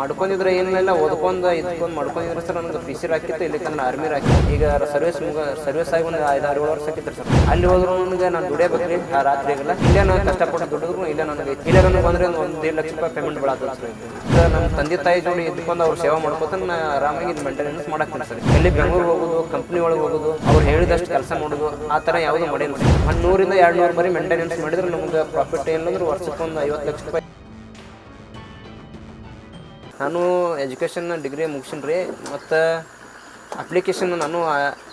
ಮಾಡ್ಕೊಂಡಿದ್ರೆ ಏನಿಲ್ಲ ಓದ್ಕೊಂಡು ಇದ್ಕೊಂಡು ಮಾಡ್ಕೊಂಡಿದ್ರೆ ಸರ್ ನನಗೆ ಪಿ ಸಿ ಹಾಕಿತ್ತು ಇಲ್ಲಿಕಂದ್ರೆ ಆರ್ಮಿ ಹಾಕಿ ಈಗ ಸರ್ವಿಸ್ ಮುಗ ಸರ್ವಿಸ್ ಆಗಿ ಒಂದು ಐದು ಆರು ಏಳು ವರ್ಷ ಹಾಕಿತ್ತು ಸರ್. ಅಲ್ಲಿ ಹೋದ್ರು ನನಗೆ ನಾನು ದುಡಿಯಬೇಕ್ರಿ, ಆ ರಾತ್ರಿ ಆಗಿಲ್ಲ ಇಲ್ಲೇ ನಾನು ಕಷ್ಟಪಟ್ಟು ದುಡಿದ್ರು, ಇಲ್ಲೇ ನನಗೆ ಇಲ್ಲೇ ನನಗೆ ಬಂದ್ರೆ ಒಂದು ಒಂದು ದೇಡ್ ಲಕ್ಷ ರೂಪಾಯಿ ಪೇಮೆಂಟ್ ಬಿಡಾದ ಸರ್. ಸರ್ ನಮ್ಮ ತಂದೆ ತಾಯಿ ಜೋಡಿ ಇದ್ಕೊಂಡು ಅವ್ರು ಸೇವೆ ಮಾಡ್ಕೋತ ನಾನು ಆರಾಮಾಗಿ ಮೇಂಟೆನೆನ್ಸ್ ಮಾಡಾಕ್ತೀನಿ ಸರ್. ಎಲ್ಲಿ ಬೆಂಗಳೂರು ಹೋಗೋದು ಕಂಪ್ನಿ ಒಳಗೆ ಹೋಗೋದು, ಅವ್ರು ಹೇಳಿದಷ್ಟು ಕೆಲಸ ಮಾಡೋದು, ಆ ಥರ ಯಾವುದು ಮಾಡಿಲ್ಲ ಸರ್. ಒಂದು ನೂರಿಂದ ಎರಡು ನೂರು ಬರೀ ಮೇಂಟೆನೆನ್ಸ್ ಮಾಡಿದ್ರೆ ನಮ್ಗೆ ಪ್ರಾಫಿಟ್ ಏನಂದ್ರೆ ವರ್ಷಕ್ಕೊಂದು ಐವತ್ತು ಲಕ್ಷ ರೂಪಾಯಿ ನಾನು ಎಜುಕೇಷನ್ ಡಿಗ್ರಿ ಮುಗಿಸಿನಿ ರೀ, ಮತ್ತು ಅಪ್ಲಿಕೇಶನ್ ನಾನು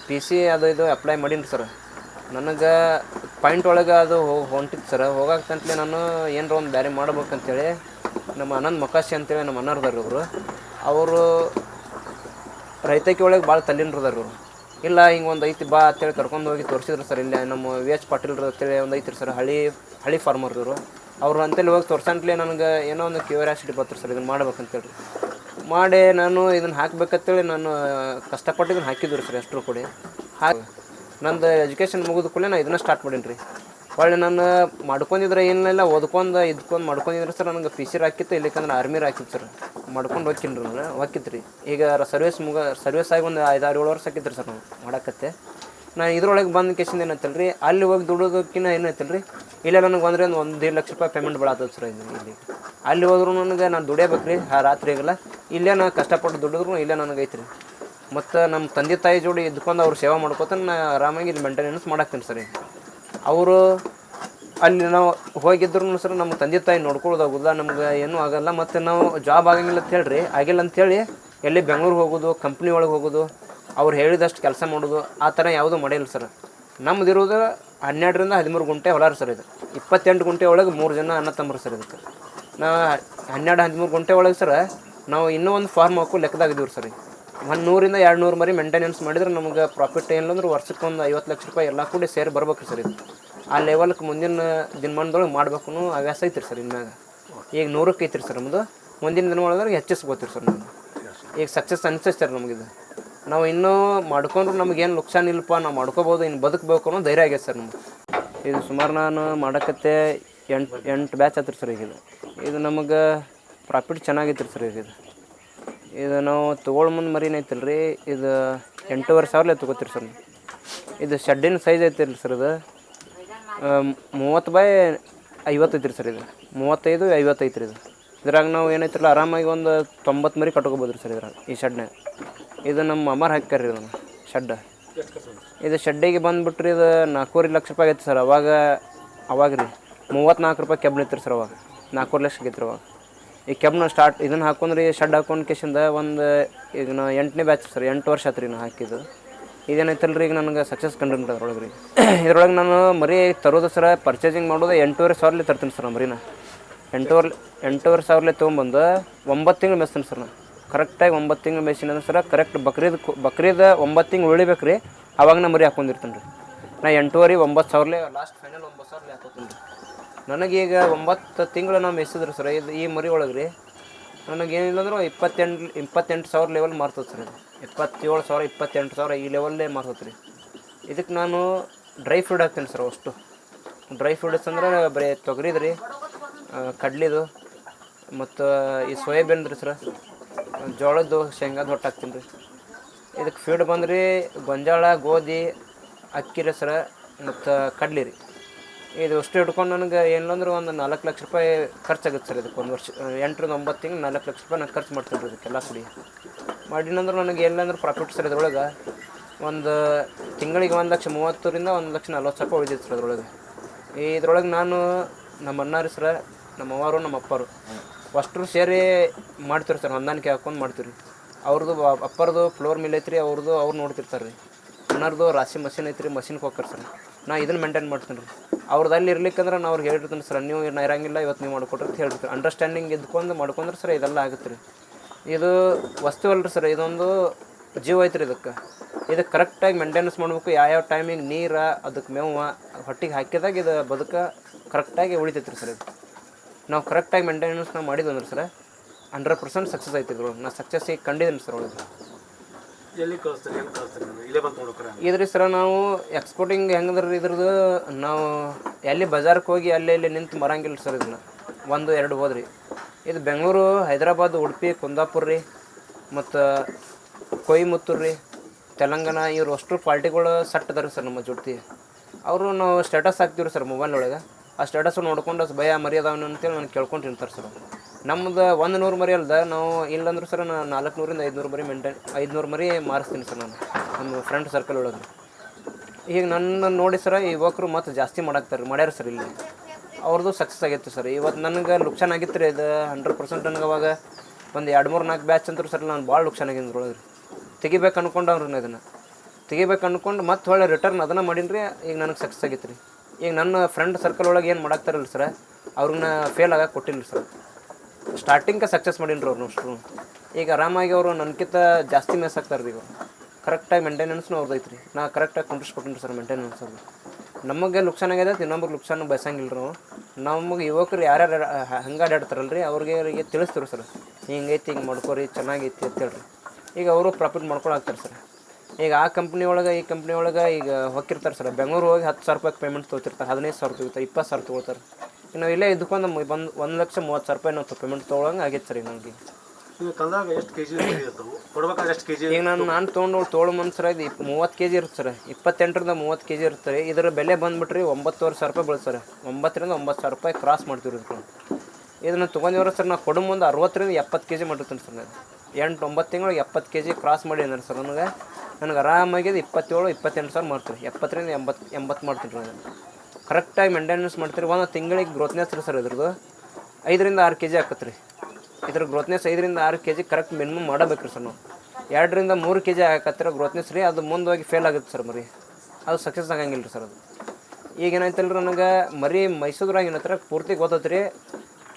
ಪಿ ಸಿ ಅದು ಇದು ಅಪ್ಲೈ ಮಾಡೀನಿ ಸರ್ ನನಗೆ ಪಾಯಿಂಟ್ ಒಳಗೆ ಅದು ಹೋಗಿ ಹೊಂಟಿತ್ತು ಸರ್ ಹೋಗಾಕಂತಲೇ ನಾನು ಏನರ ಒಂದು ಬ್ಯಾರೆ ಮಾಡ್ಬೇಕಂತೇಳಿ ನಮ್ಮ ಅನಂತ್ ಮಕಾಶಿ ಅಂತೇಳಿ ನಮ್ಮ ಅಣ್ಣರ್ದಾರ ಇವರು. ಅವರು ರೈತಕಿ ಒಳಗೆ ಭಾಳ ತಲ್ಲಿನ್ರದಾರ ಇವರು. ಇಲ್ಲ, ಹಿಂಗೆ ಒಂದು ಐತಿ ಬಾ ಅಂತೇಳಿ ಕರ್ಕೊಂಡು ಹೋಗಿ ತೋರಿಸಿದ್ರು ಸರ್ ಇಲ್ಲಿ ನಮ್ಮ ವಿ ಎಚ್ ಪಾಟೀಲ್ರು ಅಂತೇಳಿ ಒಂದು ಐತ್ರಿ ಸರ್ ಹಳಿ ಹಳಿ ಫಾರ್ಮರ್ ಇವರು. ಅವ್ರು ಅಂತಲ್ಲಿ ಹೋಗಿ ತೋರ್ಸಂಟ್ಲೆ ನನಗೆ ಏನೋ ಒಂದು ಕ್ಯೂರಿಯಾಸಿಟಿ ಬರ್ತಾರೆ ಸರ್ ಇದನ್ನು ಮಾಡ್ಬೇಕಂತೇಳಿ ಮಾಡಿ ನಾನು ಇದನ್ನು ಹಾಕ್ಬೇಕಂತೇಳಿ ನಾನು ಕಷ್ಟಪಟ್ಟು ಇದನ್ನು ಹಾಕಿದ್ರು ಸರ್ ಅಷ್ಟರು ಕೂಡಿ. ಹಾಕಿ ನಂದು ಎಜುಕೇಷನ್ ಮುಗಿದ ಕೂಡಲೇ ನಾನು ಇದನ್ನ ಸ್ಟಾರ್ಟ್ ಮಾಡೀನಿ ರೀ ಹೊಳ್ಳಿ ನಾನು ಮಾಡ್ಕೊಂಡಿದ್ರೆ ಏನಿಲ್ಲ ಓದ್ಕೊಂಡು, ಇದ್ಕೊಂಡು ಮಾಡ್ಕೊಂಡಿದ್ರೆ ಸರ್, ನನಗೆ ಪಿ ಸಿರ್ ಹಾಕಿತ್ತು, ಇಲ್ಲಿಕಂದ್ರೆ ಆರ್ಮಿರ್ ಹಾಕಿತ್ತು ಸರ್. ಮಾಡ್ಕೊಂಡು ಹೋಗ್ತೀನಿ ರೀ ಹೋಗಿತ್ತು ರೀ ಈಗ ಸರ್ವಿಸ್ ಮುಗ ಸರ್ವಿಸ್ ಆಗಿ ಒಂದು ಐದಾರು ಏಳು ವರ್ಷ ಹಾಕಿತ್ತು ಸರ್, ನಾವು ಮಾಡಕತ್ತೆ. ನಾನು ಇದ್ರೊಳಗೆ ಬಂದ ಕೇಸಿಂದ ಏನೈತಲ್ಲ ರೀ ಅಲ್ಲಿ ಹೋಗಿ ದುಡೋದಕ್ಕಿಂತ ಏನೈತಲ್ಲ ರೀ ಇಲ್ಲೇ, ನನಗೆ ಬಂದರೆ ಒಂದು ಒಂದು ಲಕ್ಷ ರೂಪಾಯಿ ಪೇಮೆಂಟ್ ಬೀಳತ್ತದ ಸರ್ ಇದು ಇಲ್ಲಿ. ಅಲ್ಲಿ ಹೋದ್ರು ನನಗೆ ನಾನು ದುಡಿಯಬೇಕು ರೀ ಆ ರಾತ್ರಿಗೆಲ್ಲ ಇಲ್ಲೇ ನಾನು ಕಷ್ಟಪಟ್ಟು ದುಡಿದ್ರು ಇಲ್ಲೇ ನನಗೆ ಮತ್ತು ನಮ್ಮ ತಂದೆ ತಾಯಿ ಜೋಡಿ ಇದ್ಕೊಂಡು ಅವ್ರು ಸೇವೆ ಮಾಡ್ಕೋತ ನಾನು ಆರಾಮಾಗಿ ಇಲ್ಲಿ ಮೇಂಟೆನೆನ್ಸ್ ಮಾಡಾಕ್ತೀನಿ ಸರ್ ಅವರು ಅಲ್ಲಿ ನಾವು ಹೋಗಿದ್ರು ಸರ್ ನಮ್ಮ ತಂದೆ ತಾಯಿ ನೋಡ್ಕೊಳ್ಳೋದಾಗುದ ನಮ್ಗೆ ಏನೂ ಆಗಲ್ಲ. ಮತ್ತು ನಾವು ಜಾಬ್ ಆಗಂಗಿಲ್ಲ ಅಂತ ಹೇಳ್ರಿ, ಆಗಿಲ್ಲ ಅಂಥೇಳಿ ಎಲ್ಲಿ ಬೆಂಗ್ಳೂರಿಗೆ ಹೋಗೋದು ಕಂಪ್ನಿ ಒಳಗೆ ಹೋಗೋದು, ಅವ್ರು ಹೇಳಿದಷ್ಟು ಕೆಲಸ ಮಾಡೋದು, ಆ ಥರ ಯಾವುದೂ ಮಾಡಿಲ್ಲ ಸರ್ ನಮ್ದಿರೋದು ಹನ್ನೆರಡರಿಂದ ಹದಿಮೂರು ಗುಂಟೆ ಹೊಲ ರೀ ಸರ್ ಇದು. ಇಪ್ಪತ್ತೆಂಟು ಗುಂಟೆ ಒಳಗೆ ಮೂರು ಜನ ಅನ್ನ ತಮ್ಮರು ಸರ್ ಇದಕ್ಕೆ. ನಾ ಹನ್ನೆರಡು ಹದಿಮೂರು ಗುಂಟೆ ಒಳಗೆ ಸರ್ ನಾವು ಇನ್ನೂ ಒಂದು ಫಾರ್ಮ್ ಹಾಕು ಲೆಕ್ಕದಾಗಿದ್ದೀವಿ ಸರ್. ಒಂದು ನೂರಿಂದ ಎರಡು ನೂರು ಮರಿ ಮೇಂಟೆನೆನ್ಸ್ ಮಾಡಿದ್ರೆ ನಮ್ಗೆ ಪ್ರಾಫಿಟ್ ಏನಿಲ್ಲ ಅಂದ್ರೆ ವರ್ಷಕ್ಕೆ ಒಂದು ಐವತ್ತು ಲಕ್ಷ ರೂಪಾಯಿ ಎಲ್ಲ ಕೂಡಿ ಸೇರಿ ಬರ್ಬೇಕು ಸರ್ ಇದು. ಆ ಲೆವೆಲ್ಗೆ ಮುಂದಿನ ದಿನಮಾನದೊಳಗೆ ಮಾಡ್ಬೇಕು ಹವ್ಯಾಸ ಐತ್ರಿ ಸರ್ ಇನ್ಮ್ಯಾಗ ಈಗ ನೂರಕ್ಕೆ ಐತ್ರಿ ಸರ್ ನಮ್ಮದು ಮುಂದಿನ ದಿನದೊಳಗೆ ಹೆಚ್ಚಿಸ್ಬೋತೀರಿ ಸರ್ ನಾವು ಈಗ ಸಕ್ಸಸ್ ಅನ್ಸೈತೆ ನಮಗಿದು ನಾವು ಇನ್ನೂ ಮಾಡ್ಕೊಂಡ್ರು ನಮಗೇನು ನುಕ್ಸಾನ ಇಲ್ಲಪ್ಪ, ನಾವು ಮಾಡ್ಕೋಬೋದು ಇನ್ನು ಬದುಕಬೇಕು ಅನ್ನೋ ಧೈರ್ಯ ಆಗ್ಯದ ಸರ್ ನಮ್ಗೆ ಇದು ಸುಮಾರು ನಾನು ಮಾಡಕತ್ತೆ ಎಂಟು ಎಂಟು ಬ್ಯಾಚ್ ಆತ್ರಿ ಸರ್ ಈಗ ಇದು ಇದು ನಮಗೆ ಪ್ರಾಫಿಟ್ ಚೆನ್ನಾಗೈತ್ರಿ ಸರ್ ಈಗ ಇದು ಇದು ನಾವು ತೊಗೊಳ್ ಮುಂದೆ ಮರಿನೈತಿಲ್ಲ ರೀ ಇದು ಎಂಟೂವರೆ ಸಾವಿರ ತೊಗೋತೀರಿ ಸರ್ ಇದು ಶೆಡ್ಡಿನ ಸೈಜ್ ಐತಿಲ್ಲ ಸರ್ ಇದು. ಮೂವತ್ತು ಬೈ ಐವತ್ತು ಐತ್ರಿ ಸರ್ ಇದು. ಮೂವತ್ತೈದು ಐವತ್ತೈತ್ರಿ ಇದು. ಇದ್ರಾಗ ನಾವು ಏನೈತಿಲ್ಲ ಆರಾಮಾಗಿ ಒಂದು ತೊಂಬತ್ತು ಮರಿ ಕಟ್ಕೋಬೋದು ರೀ ಸರ್ ಇದ್ರಾಗ ಈ ಶೆಡ್ನಾಗ ಇದು ನಮ್ಮ ಅಮರ್ ಹಾಕ್ಯಾರ ಇದನ್ನು ಶೆಡ್. ಇದು ಶೆಡ್ಡಿಗೆ ಬಂದುಬಿಟ್ರಿ ಇದು ನಾಲ್ಕೂವರೆ ಲಕ್ಷ ರೂಪಾಯಿ ಆಗಿತ್ತು ಸರ್ ಅವಾಗ ಅವಾಗ ರೀ. ಮೂವತ್ತ್ನಾಲ್ಕು ರೂಪಾಯಿ ಕೆಬ್ಬನ ಇತ್ತು ಸರ್ ಅವಾಗ ನಾಲ್ಕೂವರೆ ಲಕ್ಷ ಆಗೈತೆ ರೀ ಅವಾಗ. ಈ ಕೆಬ್ನ ಸ್ಟಾರ್ಟ್ ಇದನ್ನು ಹಾಕೊಂಡ್ರಿ ಶೆಡ್ ಹಾಕೊಂಡು ಕೇಸಿಂದ ಒಂದು ಈಗ ನಾ ಎಂಟನೇ ಬ್ಯಾಚ್ ಸರ್ ಎಂಟು ವರ್ಷ ಆತ್ರಿ ನಾ ಹಾಕಿದ್ದು. ಇದೇನಾಯ್ತಲ್ಲ ರೀ ಈಗ ನನಗೆ ಸಕ್ಸಸ್ ಕಂಡು ಅದ್ರೊಳಗೆ ರೀ. ಇದ್ರೊಳಗೆ ನಾನು ಮರಿ ತರೋದು ಸರ ಪರ್ಚೇಸಿಂಗ್ ಮಾಡೋದು ಎಂಟೂವರೆ ಸಾವಿರಲಿ ತರ್ತೀನಿ ಸರ್ ಮರಿನ. ಎಂಟೂವರೆ ಎಂಟೂವರೆ ಸಾವಿರಲೆ ತೊಗೊಂಬಂದು ಒಂಬತ್ತು ತಿಂಗಳು ಮೆಸ್ತೀನಿ ಸರ್ ನಾನು ಕರೆಕ್ಟಾಗಿ ಒಂಬತ್ತು ತಿಂಗಳು ಮೇಸಿನ ಸರ ಕರೆಕ್ಟ್ ಬಕ್ರೀದ್ ಬಕ್ರೀದ್ ಒಂಬತ್ತು ತಿಂಗಳು ಉಳಿಬೇಕು ರೀ. ಅವಾಗ ನಾ ಮರಿ ಹಾಕೊಂಡಿರ್ತೀನಿ ರೀ. ನಾ ಎಂಟೂವರೆ, ಒಂಬತ್ತು ಸಾವಿರಲೇ ಲಾಸ್ಟ್ ಫೈನಲ್ ಒಂಬತ್ತು ಸಾವಿರಲೇ ಹಾಕೋತೀನಿ ರೀ. ನನಗೀಗ ಒಂಬತ್ತು ತಿಂಗಳು ನಾವು ಮೆಸಿದ್ರು ಸರ್, ಇದು ಈ ಮರಿ ಒಳಗೆ ರೀ, ನನಗೇನಿಲ್ಲ ಅಂದ್ರೆ ಇಪ್ಪತ್ತೆಂಟು ಇಪ್ಪತ್ತೆಂಟು ಸಾವಿರ ಲೆವೆಲ್ ಮಾರ್ತದೆ ಸರ್ ಇಪ್ಪತ್ತೇಳು ಸಾವಿರ, ಇಪ್ಪತ್ತೆಂಟು ಸಾವಿರ ಈ ಲೆವೆಲ್ಲೇ ಮಾರ್ತದೆ ರೀ. ಇದಕ್ಕೆ ನಾನು ಡ್ರೈ ಫ್ರೂಟ್ ಹಾಕ್ತೀನಿ ಸರ್ ಅಷ್ಟು. ಡ್ರೈ ಫ್ರೂಟ್ಸ್ ಅಂದ್ರೆ ಬರೀ ತೊಗರಿದ್ರಿ ಕಡ್ಲಿದು, ಮತ್ತು ಈ ಸೋಯಾಬೀನ್ ರೀ ಸರ್. ಜೋಳದ್ದು, ಶೇಂಗಾದ ಹೊಟ್ಟು ಹಾಕ್ತೀನಿ ರೀ ಇದಕ್ಕೆ ಫೀಡ್ ಬಂದ್ರಿ ಗೊಂಜಾಳ, ಗೋಧಿ, ಅಕ್ಕಿ, ರಸರ ಮತ್ತು ಕಡ್ಲಿ ರೀ. ಇದು ಅಷ್ಟು ಹಿಡ್ಕೊಂಡು ನನಗೆ ಏನಂದ್ರೆ ಒಂದು ನಾಲ್ಕು ಲಕ್ಷ ರೂಪಾಯಿ ಖರ್ಚಾಗುತ್ತೆ ಸರ್ ಇದಕ್ಕೆ ಒಂದು ವರ್ಷ, ಎಂಟರಿಂದ ಒಂಬತ್ತು ತಿಂಗಳು ನಾಲ್ಕು ಲಕ್ಷ ರೂಪಾಯಿ ನಾನು ಖರ್ಚು ಮಾಡ್ತೀನಿ ರೀ ಇದಕ್ಕೆಲ್ಲ ಕುಡಿ. ಮಾಡಿನಂದ್ರೆ ನನಗೆ ಏನಿಲ್ಲ ಅಂದ್ರೆ ಪ್ರಾಫಿಟ್ ಸರ್ ಇದ್ರೊಳಗೆ. ಒಂದು ತಿಂಗಳಿಗೆ ಒಂದು ಲಕ್ಷ ಮೂವತ್ತರಿಂದ ಒಂದು ಲಕ್ಷ ನಲ್ವತ್ತು ಸಾವಿರ ಉಳಿದಿತ್ತು ಸರ್ ಅದ್ರೊಳಗೆ ಇದ್ರೊಳಗೆ ನಾನು ನಮ್ಮ ಅಣ್ಣಾರು ಸರ ನಮ್ಮ ಅವ್ವರು ನಮ್ಮ ಅಪ್ಪರು ಅಷ್ಟರು ಸೇರಿ ಮಾಡ್ತೀವಿ ಸರ್ ಹೊಂದಾಣಿಕೆ ಹಾಕೊಂಡು ಮಾಡ್ತೀವಿ ರೀ ಅವ್ರದ್ದು ಅಪ್ಪರದು ಫ್ಲೋರ್ ಮಿಲ್ ಐತ್ರಿ ಅವ್ರದ್ದು ಅವ್ರು ನೋಡ್ತಿರ್ತಾರೆ ರೀ ಅನ್ನೋರ್ದು ರಾಶಿ ಮಷಿನ್ ಐತ್ರಿ, ಮಷಿನ್ಗೆ ಹೋಗ್ತಾರೆ ಸರ್. ನಾ ಇದನ್ನು ಮೇಂಟೈನ್ ಮಾಡ್ತೀನಿ ರೀ ಅವ್ರದ್ದು ಅಲ್ಲಿ ಇರ್ಲಿಕ್ಕಂದ್ರೆ ನಾವು ಅವ್ರಿಗೆ ಹೇಳಿರ್ತೀನಿ, ಸರ್, ನೀವು ಏನು ಇರಂಗಿಲ್ಲ, ಇವತ್ತು ನೀವು ಮಾಡ್ಕೊಟ್ರಿ ಅಂತ ಹೇಳ್ತೀರಿ ಅಂಡರ್ಸ್ಟ್ಯಾಂಡಿಂಗ್ ಇದ್ಕೊಂಡು ಮಾಡ್ಕೊಂಡ್ರೆ ಸರ್, ಇದೆಲ್ಲ ಆಗುತ್ತೆ ರೀ ಇದು ವಸ್ತು ಅಲ್ರಿ ಸರ್, ಇದೊಂದು ಜೀವ ಐತ್ರಿ ಇದಕ್ಕೆ. ಇದು ಕರೆಕ್ಟಾಗಿ ಮೇಂಟೆನೆನ್ಸ್ ಮಾಡ್ಬೇಕು, ಯಾವ್ಯಾವ ಟೈಮಿಗೆ ನೀರು ಅದಕ್ಕೆ ಮೇವು, ಹೊಟ್ಟಿಗೆ ಹಾಕಿದಾಗ ಇದು ಬದುಕ ಕರೆಕ್ಟಾಗಿ ಉಳಿತೈತ್ರಿ ಸರ್ ಇದು. ನಾವು ಕರೆಕ್ಟಾಗಿ ಮೇಂಟೆನೆನ್ಸ್ ನಾವು ಮಾಡಿದ್ವಿ ಅಂದ್ರೆ ಸರ್ ಹಂಡ್ರೆಡ್ ಪರ್ಸೆಂಟ್ ಸಕ್ಸಸ್ ಆಯ್ತಿದ್ರು ನಾ ಸಕ್ಸಸ್ ಈಗ ಕಂಡಿದ್ದೀನಿ ಸರ್ ಒಳಗೆ. ಎಲ್ಲಿ ಕಳಿಸ್ತಾರೆ ಹೆಂಗೆ ಕಳಿಸ್ತಾರೆ ನೀವು? ಇಲ್ಲೇ ಬಂದು ನೋಡ್ಕೊರ ಇದ್ರಿ ಸರ ನಾವು ಎಕ್ಸ್ಪೋರ್ಟಿಂಗ್ ಹೆಂಗಂದ್ರೆ ಇದ್ರದ್ದು ನಾವು ಎಲ್ಲಿ ಬಜಾರ್ಗೆ ಹೋಗಿ ಅಲ್ಲಿ ಇಲ್ಲಿ ನಿಂತು ಮರಂಗಿಲ್ಲ ಸರ್ ಇದನ್ನ. ಒಂದು ಎರಡು ಹೋದ್ರಿ. ಇದು ಬೆಂಗಳೂರು ಹೈದರಾಬಾದ್ ಉಡುಪಿ ಕುಂದಾಪುರ ರೀ ಮತ್ತು ಕೊಯಿಮುತ್ತೂರು ರೀ ತೆಲಂಗಾಣ ಇವ್ರು ಅಷ್ಟು ಕ್ವಾಲಿಟಿಗಳು ಸಟ್ ಅದಾರ ಸರ್ ನಮ್ಮ ಜೊತೆ ಅವರು ನಾವು ಸ್ಟೇಟಸ್ ಹಾಕ್ತೀವಿ ಸರ್ ಮೊಬೈಲ್ ಒಳಗೆ. ಆ ಸ್ಟೇಟಸ್ ನೋಡ್ಕೊಂಡು ಭಯ ಮರಿ ಅದಾವನು ಅಂತೇಳಿ ನಾನು ಕೇಳ್ಕೊಂಡಿರ್ತಾರೆ ಸರ್ ನಮ್ದು ಒಂದು ನೂರು ಮರಿ ಅಲ್ದ ನಾವು ಇಲ್ಲಂದ್ರೆ ಸರ್ ನಾನು ನಾಲ್ಕು ನೂರಿಂದ ಐದುನೂರು ಮರಿ ಮೇಂಟೈನ್ ಐದುನೂರು ಮರಿ ಮಾರಿಸ್ತೀನಿ ಸರ್ ನಾನು ನಮ್ಮ ಫ್ರೆಂಡ್ ಸರ್ಕಲ್ ಒಳಗೆ. ಈಗ ನನ್ನ ನೋಡಿ ಸರ ಯುವಕರು ಮತ್ತೆ ಜಾಸ್ತಿ ಮಾಡಾಕ್ತಾರೆ, ಮಾಡ್ಯಾರ ಸರ್ ಇಲ್ಲಿ. ಅವ್ರದ್ದು ಸಕ್ಸಸ್ ಆಗಿತ್ತು ಸರ್. ಇವತ್ತು ನನಗೆ ಲುಕ್ಷಾನ್ ಆಗಿತ್ತು ರೀ ಇದು ಹಂಡ್ರೆಡ್ ಪರ್ಸೆಂಟ್ ನನಗೆ ಅವಾಗ. ಒಂದು ಎರಡು ಮೂರು ನಾಲ್ಕು ಬ್ಯಾಚ್ ಅಂತರೂ ಸರ್ ನಾನು ಭಾಳ ಲುಕ್ಷಾನ್ ಆಗಿದ್ರು ಒಳಗೆ ತೆಗಿಬೇಕು ಅನ್ಕೊಂಡವ್ರಿ ಇದನ್ನು. ತೆಗಿಬೇಕು ಅಂದ್ಕೊಂಡು ಮತ್ತೆ ಹೊಳ್ಳೆ ರಿಟರ್ನ್ ಅದನ್ನು ಮಾಡೀನಿ ರೀ ಈಗ ನನಗೆ ಸಕ್ಸಸ್ ಆಗಿತ್ತು ರೀ ಈಗ ನನ್ನ ಫ್ರೆಂಡ್ ಸರ್ಕಲ್ ಒಳಗೆ ಏನು ಮಾಡಾಕ್ತಾರಲ್ಲ ಸರ್ ಅವ್ರನ್ನ ಫೇಲ್ ಆಗಕ್ಕೆ ಕೊಟ್ಟಿಲ್ಲ ಸರ್ ಸ್ಟಾರ್ಟಿಂಗ್ಗೆ ಸಕ್ಸಸ್ ಮಾಡೀನಿ ಅವ್ರನ್ನ ಅಷ್ಟು ಈಗ ಆರಾಮಾಗಿ ಅವರು ನನಗಿಂತ ಜಾಸ್ತಿ ಮೆಸ್ ಆಗ್ತಾರೆ ರೀ ಈಗ ಕರೆಕ್ಟಾಗಿ ಮೇಂಟೆನೆನ್ಸ್ನು ಅವ್ರದ್ದು ರೀ ನಾ ಕರೆಕ್ಟಾಗಿ ಕುಂಡ್ರಿಸ್ಕೊಟ್ಟಿನಿ ಸರ್ ಮೇಂಟೆನೆನ್ಸ್ ಅವ್ರು ನಮಗೆ ಲುಕ್ಸಾನ್ ಆಗ್ಯದ ಇನ್ನೊಬ್ರಿಗೆ ಲುಕ್ಸಾನ್ ಬಯಸಂಗಿಲ್ಲ ರೀ ನಮಗೆ ಯುವಕರು ಯಾರ್ಯಾರು ಹಂಗೆ ಅಡ್ಯಾಡ್ತಾರಲ್ಲ ರೀ ಅವ್ರಿಗೆ ಅವರಿಗೆ ತಿಳಿಸ್ತೀವಿ ಸರ್ ಹಿಂಗೈತಿ, ಹಿಂಗೆ ಮಾಡ್ಕೋರಿ, ಚೆನ್ನಾಗೈತಿ ಅಂತ ಹೇಳ್ರಿ. ಈಗ ಅವರು ಪ್ರಾಫಿಟ್ ಮಾಡ್ಕೊಳಾಗ್ತಾರೆ ಸರ್ ಈಗ ಆ ಕಂಪ್ನಿ ಒಳಗೆ ಈ ಕಂಪ್ನಿ ಒಳಗೆ ಈಗ ಹೋಗಿರ್ತಾರೆ ಸರ್. ಬೆಂಗಳೂರು ಹೋಗಿ ಹತ್ತು ಸಾವಿರ ರೂಪಾಯಿ ಪೇಮೆಂಟ್ ತೊಗೊತಿರ್ತಾರೆ ಹದಿನೈದು ಸಾವಿರ ತೊಗೊತಾರೆ ಇಪ್ಪತ್ತು ಸಾವಿರ ತೊಗೊಳ್ತಾರೆ ಇನ್ನು ನಾವು ಇಲ್ಲೇ ಇದಕ್ಕೊಂದು ಬಂದು ಒಂದು ಲಕ್ಷ ಮೂವತ್ತು ಸಾವಿರ ರೂಪಾಯಿ ನಾವು ಪೇಮೆಂಟ್ ತೊಗೊಳಂಗೆ ಆಗೈತೆ ಸರ್ ನನಗೆ ಕಲ್ದಾಗ ಎಷ್ಟು ಕೆ ಜಿ ಕೊಡ್ಬೇಕಾದ್ರೆ ಎಷ್ಟು ಕೆ ಜಿ ಈಗ ನಾನು ನಾನು ತೊಗೊಂಡು ತೋಳು ಮನ್ಸರ ಇದು ಇಪ್ ಮೂವತ್ತು ಕೆ ಜಿ ಇರುತ್ತೆ ಸರ್. ಇಪ್ಪತ್ತೆಂಟರಿಂದ ಮೂವತ್ತು ಕೆ ಜಿ ಇರುತ್ತೆ ಇದರ ಬೆಲೆ ಬಂದುಬಿಟ್ರಿ ಒಂಬತ್ತುವರೆ ಸಾವಿರ ರೂಪಾಯಿ ಬೀಳ್ತಾರೆ ಒಂಬತ್ತರಿಂದ ಒಂಬತ್ತು ಸಾವಿರ ರೂಪಾಯಿ ಕ್ರಾಸ್ ಮಾಡ್ತೀವಿ ಇದಕ್ಕೆ ಇದನ್ನು ತೊಗೊಂಡಿವ್ರ ಸರ್ ನಾವು ಕೊಡೋ ಮುಂದೆ ಅರವತ್ತರಿಂದ ಎಪ್ಪತ್ತು ಕೆ ಜಿ ಮಾಡಿರ್ತೀನಿ ಸರ್. ನಾನು ಎಂಟು ಒಂಬತ್ತು ತಿಂಗಳಿಗೆ ಎಪ್ಪತ್ತು ಕೆ ಜಿ ಕ್ರಾಸ್ ಮಾಡಿ ಅಂದ್ರೆ ಸರ್ ನನಗೆ. ನನಗೆ ಆರಾಮಾಗಿ ಇದು ಇಪ್ಪತ್ತೇಳು, ಇಪ್ಪತ್ತೆಂಟು ಸಾವಿರ ಮಾಡ್ತೀರಿ ಎಪ್ಪತ್ತರಿಂದ ಎಂಬತ್ತು ಎಂಬತ್ತು ಮಾಡ್ತೀನಿ ರೀ ನಾನು. ಕರೆಕ್ಟಾಗಿ ಮೇಂಟೆನೆನ್ಸ್ ಮಾಡ್ತೀರಿ. ಒಂದು ತಿಂಗಳಿಗೆ ಗ್ರೋತ್ನೆಸ್ ರೀ ಸರ್ ಇದ್ರದ್ದು. ಐದರಿಂದ ಆರು ಕೆ ಜಿ ಆಕತ್ತೆ ರೀ ಇದ್ರ ಗ್ರೋತ್ನೆಸ್ ಐದರಿಂದ ಆರು ಕೆ ಜಿ ಕರೆಕ್ಟ್ ಮಿನಿಮಮ್ ಮಾಡಬೇಕು ರೀ ಸರ್ ನಾವು. ಎರಡರಿಂದ ಮೂರು ಕೆ ಜಿ ಹಾಕತ್ತಿರ ಗ್ರೋತ್ನೆಸ್ ರೀ. ಅದು ಮುಂದೆ ಹೋಗಿ ಫೇಲ್ ಆಗುತ್ತೆ ಸರ್ ಮರಿ. ಅದು ಸಕ್ಸಸ್ ಆಗಂಗಿಲ್ಲ ರೀ ಸರ್ ಅದು. ಈಗ ಏನಾಯ್ತಲ್ಲ ರೀ ನನಗೆ ಮರಿ ಮೈಸೂರಾಗ ಏನತ್ರ ಪೂರ್ತಿ ಗೊತ್ತೈತೆ ರೀ.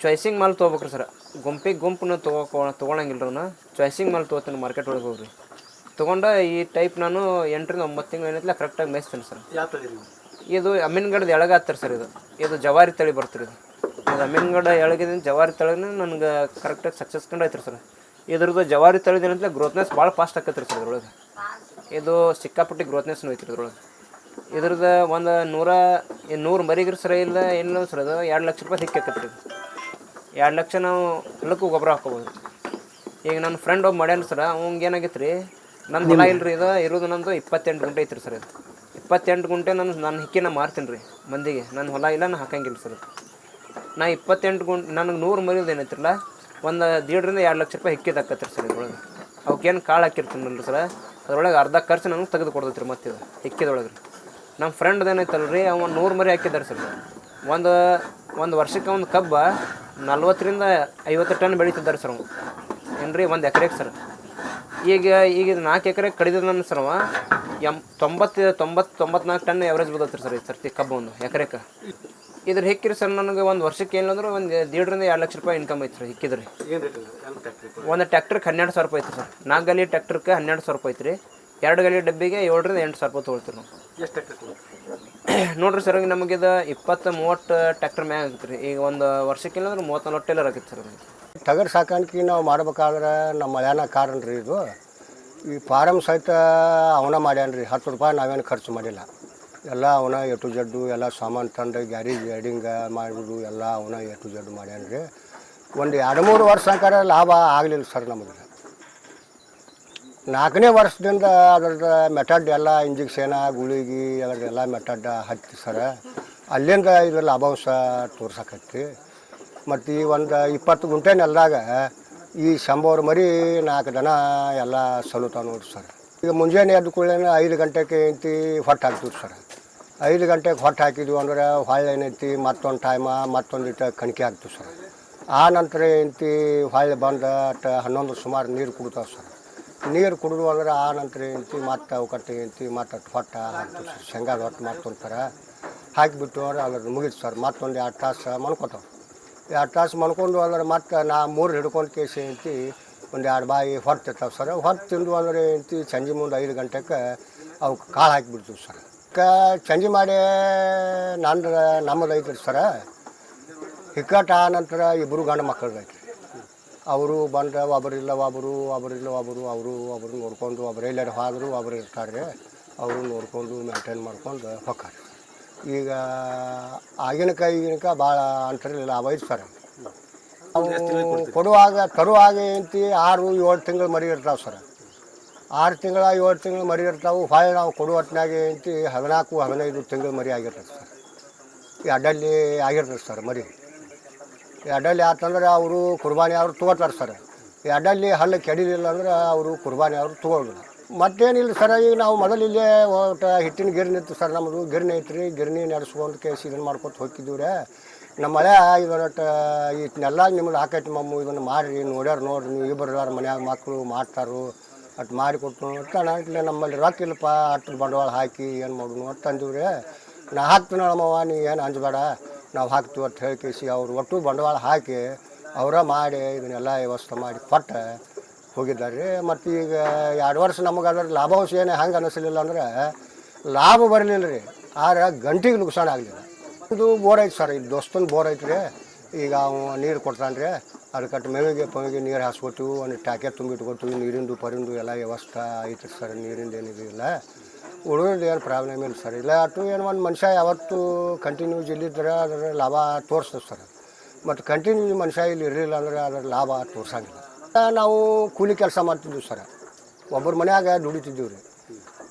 ಚಾಯ್ಸಿಂಗ್ ಮಾಲ್ ತೊಗೋಬೇಕ್ರಿ ಸರ್. ಗುಂಪಿಗೆ ಗುಂಪನ್ನ ತೊಗೋ ತೊಗೊಳಂಗಿಲ್ಲ ರೀ ನಾನು ಚಾಯ್ಸಿಂಗ್ ಮಾಲ್ ತೊಗೋತೀನಿ ಮಾರ್ಕೆಟ್ ಒಳಗೆ ಹೋಗ್ರಿ. ತೊಗೊಂಡ ಈ ಟೈಪ್ ನಾನು ಎಂಟರಿಂದ ಒಂಬತ್ತು ತಿಂಗಳು ಏನೈತಿಲ್ಲ ಕರೆಕ್ಟಾಗಿ ಮೇಯಿಸ್ತೀನಿ ಸರ್. ಇದು? ಅಮೀನ್ಗಢದ ಎಳಗ ಹತ್ತಾರ ಸರ್ ಇದು. ಇದು ಜವಾರಿ ತಳಿ ಬರ್ತೀರಿ ಇದು. ಇದು ಅಮೀನ್ಗಢ ಎಳಗಿದ ಜವಾರಿ ತಳಿನ ನನಗೆ ಕರೆಕ್ಟಾಗಿ ಸಕ್ಸಸ್ ಕಂಡೈತ್ರಿ ಸರ್. ಇದ್ರದ್ದು ಜವಾರಿ ತಳಿದೇನಂತಲೇ ಗ್ರೋತ್ನೆಸ್ ಭಾಳ ಫಾಸ್ಟ್ ಆಕತ್ರಿ ಸರ್ ಇದ್ರೊಳಗೆ. ಇದು ಸಿಕ್ಕಾಪಟ್ಟಿ ಗ್ರೋತ್ನೆಸ್ ಐತ್ರಿ ಇದ್ರೊಳಗೆ. ಇದ್ರದ್ದು ಒಂದು ನೂರ ನೂರು ಮರಿಗಿರಿ ಸರ ಇಲ್ಲ ಏನಿಲ್ಲ ಸರ್ ಅದು. ಎರಡು ಲಕ್ಷ ರೂಪಾಯಿ ಸಿಕ್ಕಾಕತ್ರಿ ಇದು. ಎರಡು ಲಕ್ಷ ನಾವು ಹೊಲಕ್ಕೂ ಗೊಬ್ಬರ ಹಾಕೋಬೋದು. ಈಗ ನನ್ನ ಫ್ರೆಂಡ್ ಒಬ್ಬ ಮಾಡ್ಯಾನ ಸರ್ ಅವಂಗೆ ಏನಾಗೈತೆ ರೀ ನನ್ನ ಹೊಲ ಇಲ್ರಿ ಇದು ಇರೋದು ನಂದು ಇಪ್ಪತ್ತೆಂಟು ಗುಂಟೆ ಐತ್ರಿ ಸರ್ ಇದು. ಇಪ್ಪತ್ತೆಂಟು ಗುಂಟೆ ನಾನು ನಾನು ಹಿಕ್ಕಿನ ಮಾರ್ತೀನಿ ರೀ ಮಂದಿಗೆ. ನನ್ನ ಹೊಲ ಇಲ್ಲ ನಾನು ಹಾಕಂಗಿಲ್ಲ ಸರ್ ನಾ ಇಪ್ಪತ್ತೆಂಟು ಗುಂಟೆ ನನಗೆ ನೂರು ಮರಿದು ಏನೈತಿರಲ್ಲ? ಒಂದು ದೀಡ್ರಿಂದ ಎರಡು ಲಕ್ಷ ರೂಪಾಯಿ ಹಿಕ್ಕಿದ ಹಾಕತ್ರಿ ಸರ್ ಇದ್ರೊಳಗೆ. ಅವಕ್ಕೇನು ಕಾಳು ಹಾಕಿರ್ತೀನಲ್ರಿ ಸರ್? ಅದರೊಳಗೆ ಅರ್ಧ ಖರ್ಚು ನನಗೆ ತೆಗೆದು ಕೊಡ್ತೈತ್ರಿ ಮತ್ತೆ ಇದು ಹಿಕ್ಕಿದೊಳಗೆ ರೀ ನಮ್ಮ ಫ್ರೆಂಡ್ ಏನೈತಲ್ಲ ರೀ ಅವ ನೂರು ಮರಿ ಹಾಕಿದ್ದಾರೆ ಸರ್ ಒಂದು ಒಂದು ವರ್ಷಕ್ಕೆ ಒಂದು ಕಬ್ಬ ನಲ್ವತ್ತರಿಂದ ಐವತ್ತು ಟನ್ ಬೆಳೀತಿದ್ದಾರೆ ಸರ್ ಅವ್ನು ಏನು ರೀ ಒಂದು ಎಕರೆಗೆ ಸರ್? ಈಗ ಈಗ ಇದು ನಾಲ್ಕು ಎಕರೆ ಕಡಿದ ನನ್ನ ಸರ್ ಅವ ಎಂ ತೊಂಬತ್ತು ತೊಂಬತ್ತು ತೊಂಬತ್ನಾಲ್ಕು ಟನ್ ಎವರೇಜ್ ಬದತ್ರಿ ಸರ್ ಈ ಸರ್ತಿ ಕಬ್ಬು ಒಂದು ಎಕರೆಕ. ಇದ್ರ ಹಿಕ್ಕಿರಿ ಸರ್ ನನಗೆ ಒಂದು ವರ್ಷಕ್ಕೆ ಏನಿಲ್ಲ ಒಂದು ದೇಡ್ರಿಂದ ಎರಡು ಲಕ್ಷ ರೂಪಾಯಿ ಇನ್ಕಮ್ ಐತ್ರಿ ಸರ್ ಹಿಕ್ಕಿದ್ರಿ ಒಂದು ಟ್ಯಾಕ್ಟ್ರಿಗೆ ಹನ್ನೆರಡು ಸಾವಿರ ರೂಪಾಯಿ ಐತೆ ಸರ್. ನಾಲ್ಕು ಗಲಿ ಟ್ಯಾಕ್ಟ್ರಿಗೆ ಹನ್ನೆರಡು ಸಾವಿರ ರೂಪಾಯಿ ಐತ್ರಿ. ಎರಡು ಗಲಿ ಡಬ್ಬಿಗೆ ಏಳರಿಂದ ಎಂಟು ಸಾವಿರ ರೂಪಾಯಿ ತೊಗೊಳ್ತೀವಿ ನಾವು. ನೋಡ್ರಿ ಸರ್ ನಮಗಿದು ಇಪ್ಪತ್ತು ಮೂವತ್ತು ಟ್ಯಾಕ್ಟ್ರ್ ಮ್ಯಾಗ ಆಗತ್ತೆ ರೀ ಈಗ ಒಂದು ವರ್ಷಕ್ಕೆ ಅಂದ್ರೆ ಮೂವತ್ತು ನಲ್ವತ್ತು ಟೇಲರ್ ಆಗತ್ತೆ ಸರ್ ನಮಗೆ ಟಗರು ಸಾಕಾಣಿಕೆ ನಾವು ಮಾಡ್ಬೇಕಾದ್ರೆ ನಮ್ಮ ಮಳ್ಯಾನ ಕಾರಣ ರೀ ಇದು. ಈ ಫಾರಮ್ ಸಹಿತ ಅವನ ಮಾಡ್ಯಾನ ರೀ. ಹತ್ತು ರೂಪಾಯಿ ನಾವೇನು ಖರ್ಚು ಮಾಡಿಲ್ಲ. ಎಲ್ಲ ಅವನ ಎ ಟು ಜಡ್ಡು ಎಲ್ಲ ಸಾಮಾನು ತಂದು ಗ್ಯಾರೇಜ್ ಎಡಿಂಗ ಮಾಡಿಬಿಡು ಎಲ್ಲ ಅವನ ಎ ಟು ಜಡ್ಡು ಮಾಡ್ಯಾನ ರೀ. ಒಂದು ಎರಡು ಮೂರು ವರ್ಷ ಅಂಕಾರ ಲಾಭ ಆಗಲಿಲ್ಲ ಸರ್ ನಮಗೆ. ನಾಲ್ಕನೇ ವರ್ಷದಿಂದ ಅದ್ರದ್ದು ಮೆಟಡ್ ಎಲ್ಲ ಇಂಜೆಕ್ಷನ ಗುಳಿಗೆ, ಅದ್ರದ್ದೆಲ್ಲ ಮೆಟಡ್ ಹತ್ತಿ ಸರ. ಅಲ್ಲಿಂದ ಇದು ಲಾಭಾಂಶ ತೋರ್ಸಕತ್ತಿ. ಮತ್ತು ಈ ಒಂದು ಇಪ್ಪತ್ತು ಗುಂಟೆ ನೆಲದಾಗ ಈ ಶಂಬರ್ ಮರಿ ನಾಲ್ಕು ದನ ಎಲ್ಲ ಸಲುತಾವ ನೋಡ್ರಿ ಸರ್. ಈಗ ಮುಂಜಾನೆ ಎದ್ದ ಕೂಡಲೇ ಐದು ಗಂಟೆಗೆ ಏನೈತಿ ಹೊಟ್ಟೆ ಹಾಕ್ತೀವಿ ಸರ್. ಐದು ಗಂಟೆಗೆ ಹೊಟ್ಟೆ ಹಾಕಿದ್ವಿ ಅಂದ್ರೆ ಹೊಳ್ಳೆ ಏನೈತಿ, ಮತ್ತೊಂದು ಟೈಮ ಮತ್ತೊಂದು ಇಟ್ಟು ಕಣಿಕೆ ಹಾಕ್ತೀವಿ ಸರ್. ಆ ನಂತರ ಏನೈತಿ ಹೊಳ್ಳೆ ಬಂದ ಹನ್ನೊಂದು ಸುಮಾರು ನೀರು ಕುಡ್ತಾವೆ ಸರ್. ನೀರು ಕುಡಿದು ಅಂದ್ರೆ ಆ ನಂತರ ಏನೈತಿ ಮತ್ತೆ ಅವಕಟ್ಟೆ ಏನೈತಿ ಮತ್ತೆ ಅಟ್ ಹೊಟ್ಟೆ ಹಾಕ್ತೀವಿ ಸರ್. ಶೇಂಗಾದ ಹೊಟ್ಟೆ ಮತ್ತೊಂದು ಥರ ಹಾಕಿಬಿಟ್ಟು ಅಂದ್ರೆ ಅದ್ರ ಮುಗಿತು ಸರ್. ಮತ್ತೊಂದು ಎರಡು ತಾಸು ಮನ್ಕೋತಾವೆ ಎರಡು ತಾಸು ಮಲ್ಕೊಂಡು ಅಂದ್ರೆ ಮತ್ತೆ ನಾ ಮೂರು ಹಿಡ್ಕೊಂಡು ಕೇಸಿ ಎಂತಿ ಒಂದು ಎರಡು ಬಾಯಿ ಹೊರ್ತಿರ್ತಾವೆ ಸರ್. ಹೊರ್ತು ತಿಂದು ಅಂದರೆ ಎಂತಿ ಸಂಜೆ ಮುಂದೆ ಐದು ಗಂಟೆಗೆ ಅವಕ್ಕೆ ಕಾಳು ಹಾಕಿಬಿಡ್ತೀವಿ ಸರ್. ಕ ಸಂಜೆ ಮಾಡಿ ನಂದ್ರ ನಮ್ಮದು ಐತ್ರಿ ಸರ. ಹಿಕ್ಕಟ ನಂತರ ಇಬ್ಬರು ಗಂಡು ಮಕ್ಕಳು ಐತ್ರಿ. ಅವರು ಬಂದ್ರೆ ಒಬ್ಬರಿಲ್ಲ ಒಬ್ಬರು ಒಬ್ಬರಿಲ್ಲ ಒಬ್ಬರು ಅವರು ಒಬ್ಬರು ನೋಡ್ಕೊಂಡು ಒಬ್ಬರು ಎಲ್ಲಾರು ಹೋದ್ರು ಒಬ್ಬರು ಇರ್ತಾರೆ ಅವರು ನೋಡಿಕೊಂಡು ಮೇಂಟೈನ್ ಮಾಡ್ಕೊಂಡು ಹೊಕ್ಕಾರೆ ಈಗ ಆಗಿನ ಕೈ ಈಗಿನ ಭಾಳ ಅಂತರ ಲಾಭ ಐತೆ ಸರ್ ಕೊಡುವಾಗ ತರುವಾಗ ಏನಂತಿ ಆರು ಏಳು ತಿಂಗಳು ಮರಿ ಇರ್ತಾವೆ ಸರ್. ಆರು ತಿಂಗಳ ಏಳು ತಿಂಗಳು ಮರಿ ಇರ್ತಾವೆ. ಫಾಯ್ ನಾವು ಕೊಡುವ ಹೊತ್ತಿನಾಗೆ ಏನಂತಿ ಹದಿನಾಲ್ಕು ಹದಿನೈದು ತಿಂಗಳು ಮರಿ ಆಗಿರ್ತದೆ ಸರ್. ಈ ಅಡ್ಡಲ್ಲಿ ಆಗಿರ್ತದೆ ಸರ್ ಮರಿ. ಈ ಅಡ್ಡಲ್ಲಿ ಆತಂದ್ರೆ ಅವರು ಕುರ್ಬಾನಿ ಅವರು ತೊಗೋತಾರೆ ಸರ್. ಈ ಅಡ್ಡಲ್ಲಿ ಹಲ್ಲು ಕೆಡಿಲಿಲ್ಲ ಅಂದ್ರೆ ಅವರು ಕುರ್ಬಾನಿ ಅವರು ತೊಗೊಳ್ಳೋದಿಲ್ಲ ಮತ್ತೇನಿಲ್ಲ ಸರ್, ಈಗ ನಾವು ಮೊದಲಿಲ್ಲೇ ಒಟ್ಟು ಹಿಟ್ಟಿನ ಗಿರಣಿ ಇತ್ತು ಸರ್ ನಮ್ಮದು ಗಿರಣಿ ಐತ್ರಿ ಗಿರಣಿ ನಡೆಸ್ಕೊಂಡು ಕೇಸಿ ಇದನ್ನು ಮಾಡ್ಕೊತ ಹೋಗ್ತಿದ್ದೀವಿ ರೀ ನಮ್ಮ ಮಳೆ ಇದನ್ನೊಟ್ಟು ಇದನ್ನೆಲ್ಲ ನಿಮ್ಗೆ ಹಾಕೈತಿ ಮಮ್ಮು ಇದನ್ನು ಮಾಡಿರಿ ನೋಡ್ಯಾರ ನೋಡ್ರಿ, ನೀವು ಇಬ್ಬರು ಮನ್ಯಾಗ ಮಕ್ಕಳು ಮಾಡ್ತಾರು ಅಟ್ ಮಾಡಿಕೊಟ್ಟು ಅಂತ ನಾಟ್ಲೆ ನಮ್ಮಲ್ಲಿ ರೊಕ್ಕ ಇಲ್ಲಪ್ಪ ಅಷ್ಟು ಬಂಡವಾಳ ಹಾಕಿ ಏನು ಮಾಡೋನು ಅಂತ ರೀ ನಾ ಹಾಕ್ತೀನಿ ನೀ ಏನು ಅಂಜಬೇಡ, ನಾವು ಹಾಕ್ತೀವಿ ಅಂತ ಹೇಳಿ ಕೇಸಿ ಅವ್ರು ಒಟ್ಟು ಬಂಡವಾಳ ಹಾಕಿ, ಅವರ ಮಾಡಿ, ಇದನ್ನೆಲ್ಲ ವ್ಯವಸ್ಥೆ ಮಾಡಿ ಕೊಟ್ಟು ಹೋಗಿದ್ದಾರೆ. ರೀ ಮತ್ತು ಈಗ ಎರಡು ವರ್ಷ ನಮಗೆ ಅದರ ಲಾಭಾಂಶ ಏನು ಹೆಂಗೆ ಅನ್ನಿಸಲಿಲ್ಲ ಅಂದ್ರೆ ಲಾಭ ಬರಲಿಲ್ಲ ರೀ. ಆದ್ರೆ ಗಂಟಿಗೆ ನುಕ್ಸಾನ ಆಗಲಿಲ್ಲ. ಇದು ಬೋರ್ ಐತೆ ಸರ್ ಇಲ್ಲಿ ದೋಸ್ತನ ಬೋರ್ ಐತೆ ರೀ. ಈಗ ಅವ ನೀರು ಕೊಡ್ತಾನೆ ರೀ. ಅದಕ್ಕೆ ಮೇವಿಗೆ ಪಮಿಗೆ ನೀರು ಹಾಸ್ಕೊತೀವಿ, ಒಂದು ಟ್ಯಾಕೆ ತುಂಬಿಟ್ಕೊತೀವಿ, ನೀರಿಂದು ಪರಿಂದು ಎಲ್ಲ ವ್ಯವಸ್ಥೆ ಐತೆ ಸರ್, ನೀರಿಂದು ಏನಿದು ಇಲ್ಲ. ಉಳಿದ್ರದ್ದು ಏನು ಪ್ರಾಬ್ಲಮ್ ಇಲ್ಲ ಸರ್. ಇಲ್ಲ ಅಟ್ಟು ಏನು ಒಂದು ಮನುಷ್ಯ ಯಾವತ್ತು ಕಂಟಿನ್ಯೂಸ್ ಇಲ್ಲಿದ್ರೆ ಅದರ ಲಾಭ ತೋರಿಸ್ತದೆ ಸರ್. ಮತ್ತು ಕಂಟಿನ್ಯೂ ಮನುಷ್ಯ ಇಲ್ಲಿ ಇರಲಿಲ್ಲ ಅಂದ್ರೆ ಅದರ ಲಾಭ ತೋರ್ಸಂಗಿಲ್ಲ. ನಾವು ಕೂಲಿ ಕೆಲಸ ಮಾಡ್ತಿದ್ವಿ ಸರ್. ಒಬ್ಬರ ಮನ್ಯಾಗ ದುಡಿತಿದ್ದೀವಿ ರೀ.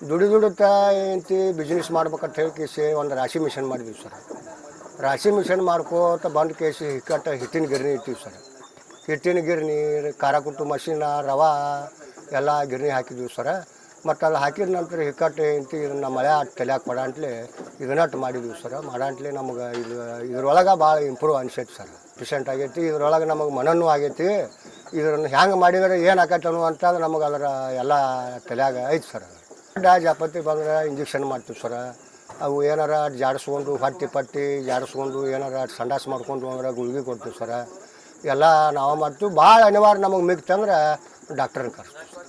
ದುಡಿ ದುಡುತ್ತಾ ಏನಂತಿ ಬಿಸ್ನೆಸ್ ಮಾಡ್ಬೇಕಂತ ಹೇಳಿ ಕೇಸಿ ಒಂದು ರಾಶಿ ಮಿಷನ್ ಮಾಡಿದ್ವಿ ಸರ್. ರಾಶಿ ಮಿಷನ್ ಮಾಡ್ಕೋತ ಬಂದು ಕೇಸಿ ಹಿಕ್ಕಟ್ಟ ಹಿಟ್ಟಿನ ಗಿರಣಿ ಇಟ್ಟಿವಿ ಸರ್. ಹಿಟ್ಟಿನ ಗಿರಣಿ ಖಾರ ಕುಟ್ಟು ಮಷಿನ, ರವಾ ಎಲ್ಲ ಗಿರಣಿ ಹಾಕಿದ್ವಿ ಸರ. ಮತ್ತು ಅಲ್ಲಿ ಹಾಕಿದ ನಂತರ ಹಿಕ್ಕಟ್ಟು ಏನಂತಿ ಇದನ್ನು ಮಳೆ ತಲೆಯಾಗ ಕೊಡಂಟ್ಲೆ ಇದನ್ನಟ್ಟು ಮಾಡಿದ್ವಿ ಸರ್. ಮಾಡಂಟ್ಲೆ ನಮಗೆ ಇದು ಇದ್ರೊಳಗೆ ಭಾಳ ಇಂಪ್ರೂವ್ ಅನ್ಸೈತಿ ಸರ್. ಪಿಷೆಂಟ್ ಆಗೈತಿ, ಇದ್ರೊಳಗೆ ನಮಗೆ ಮನನೂ ಆಗೈತಿ. ಇದನ್ನು ಹ್ಯಾಂಗೆ ಮಾಡಿದರೆ, ಏನು ಆಕೈತೆ ಅಂತಂದ್ರೆ ನಮಗೆ ಅದರ ಎಲ್ಲ ತಲೆಯಾಗ ಐತಿ ಸರ್ ಡಾ ಜಾಪತಿ ಬಂದ್ರೆ ಇಂಜೆಕ್ಷನ್ ಮಾಡ್ತೀವಿ ಸರ. ಅವು ಏನಾರ ಜಾಡಿಸ್ಕೊಂಡು ಹೊಟ್ಟಿ ಪಟ್ಟಿ ಜಾಡಿಸ್ಕೊಂಡು ಏನಾರ ಸಂಡಾಸ್ ಮಾಡ್ಕೊಂಡು ಅಂದ್ರೆ ಗುಳಿಗೆ ಕೊಡ್ತೀವಿ ಸರ. ಎಲ್ಲ ನಾವು ಮಾಡ್ತೀವಿ. ಭಾಳ ಅನಿವಾರ್ಯ ನಮಗೆ ಮಿಕ್ತಂದ್ರೆ ಡಾಕ್ಟ್ರನ್ನ ಕರ್ಸ್ತೀವಿ